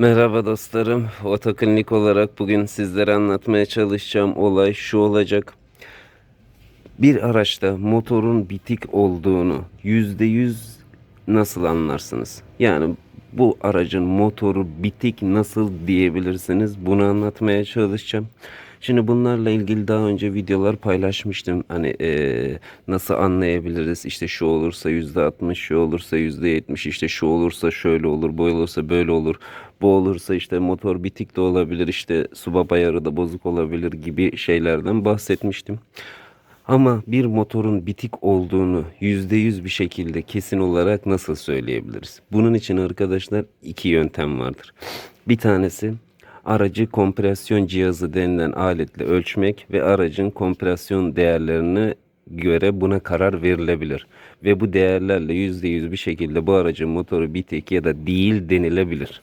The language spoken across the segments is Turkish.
Merhaba dostlarım. Otoklinik olarak bugün sizlere anlatmaya çalışacağım olay şu olacak. Bir araçta motorun bitik olduğunu yüzde yüz nasıl anlarsınız? Yani bu aracın motoru bitik nasıl diyebilirsiniz? Bunu anlatmaya çalışacağım. Şimdi bunlarla ilgili daha önce videolar paylaşmıştım. Hani eee, nasıl anlayabiliriz? İşte şu olursa yüzde altmış, şu olursa yüzde yetmiş, işte şu olursa şöyle olur, bu olursa böyle olur. Bu olursa işte motor bitik de olabilir, işte su baba ayarı da bozuk olabilir gibi şeylerden bahsetmiştim. Ama bir motorun bitik olduğunu yüzde yüz bir şekilde kesin olarak nasıl söyleyebiliriz? Bunun için arkadaşlar iki yöntem vardır. Bir tanesi aracı kompresyon cihazı denilen aletle ölçmek ve aracın kompresyon değerlerini göre buna karar verilebilir. Ve bu değerlerle yüzde yüz bir şekilde bu aracın motoru bitik ya da değil denilebilir.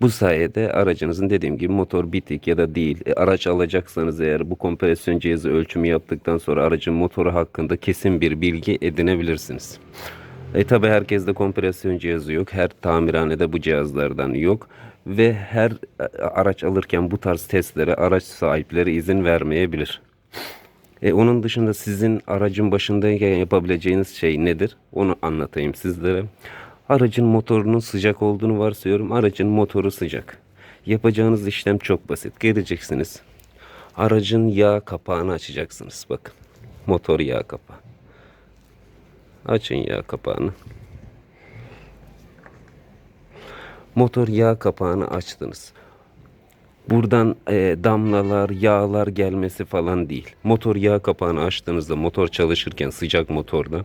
Bu sayede aracınızın dediğim gibi motor bitik ya da değil. E, araç alacaksanız eğer bu kompresyon cihazı ölçümü yaptıktan sonra aracın motoru hakkında kesin bir bilgi edinebilirsiniz. E tabi herkeste kompresyon cihazı yok. Her tamirhanede bu cihazlardan yok. Ve her e, araç alırken bu tarz testlere araç sahipleri izin vermeyebilir. E, onun dışında sizin aracın başındayken yapabileceğiniz şey nedir? Onu anlatayım sizlere. Aracın motorunun sıcak olduğunu varsayıyorum. Aracın motoru sıcak. Yapacağınız işlem çok basit. Geleceksiniz. Aracın yağ kapağını açacaksınız. Bakın. Motor yağ kapağı. Açın yağ kapağını. Motor yağ kapağını açtınız. Buradan e, damlalar, yağlar gelmesi falan değil. Motor yağ kapağını açtığınızda motor çalışırken sıcak motorda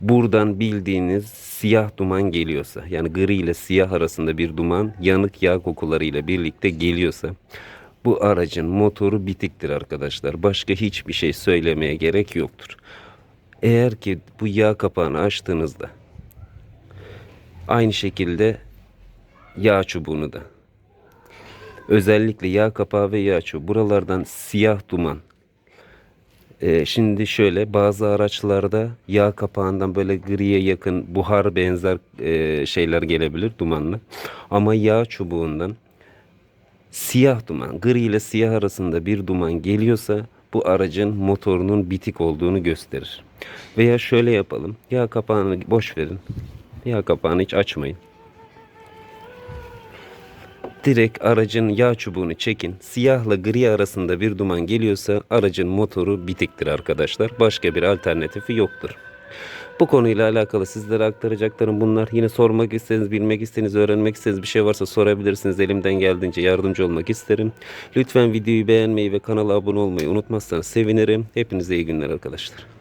buradan bildiğiniz siyah duman geliyorsa yani gri ile siyah arasında bir duman yanık yağ kokularıyla birlikte geliyorsa bu aracın motoru bitiktir arkadaşlar. Başka hiçbir şey söylemeye gerek yoktur. Eğer ki bu yağ kapağını açtığınızda aynı şekilde yağ çubuğunu da Özellikle yağ kapağı ve yağ çubuğu. Buralardan siyah duman. Ee, şimdi şöyle bazı araçlarda yağ kapağından böyle griye yakın buhar benzer e, şeyler gelebilir dumanlı. Ama yağ çubuğundan siyah duman, gri ile siyah arasında bir duman geliyorsa bu aracın motorunun bitik olduğunu gösterir. Veya şöyle yapalım. Yağ kapağını boş verin. Yağ kapağını hiç açmayın. Direkt aracın yağ çubuğunu çekin. Siyahla gri arasında bir duman geliyorsa aracın motoru bitiktir arkadaşlar. Başka bir alternatifi yoktur. Bu konuyla alakalı sizlere aktaracaklarım bunlar. Yine sormak istediğiniz, bilmek istediğiniz, öğrenmek istediğiniz bir şey varsa sorabilirsiniz. Elimden geldiğince yardımcı olmak isterim. Lütfen videoyu beğenmeyi ve kanala abone olmayı unutmazsanız sevinirim. Hepinize iyi günler arkadaşlar.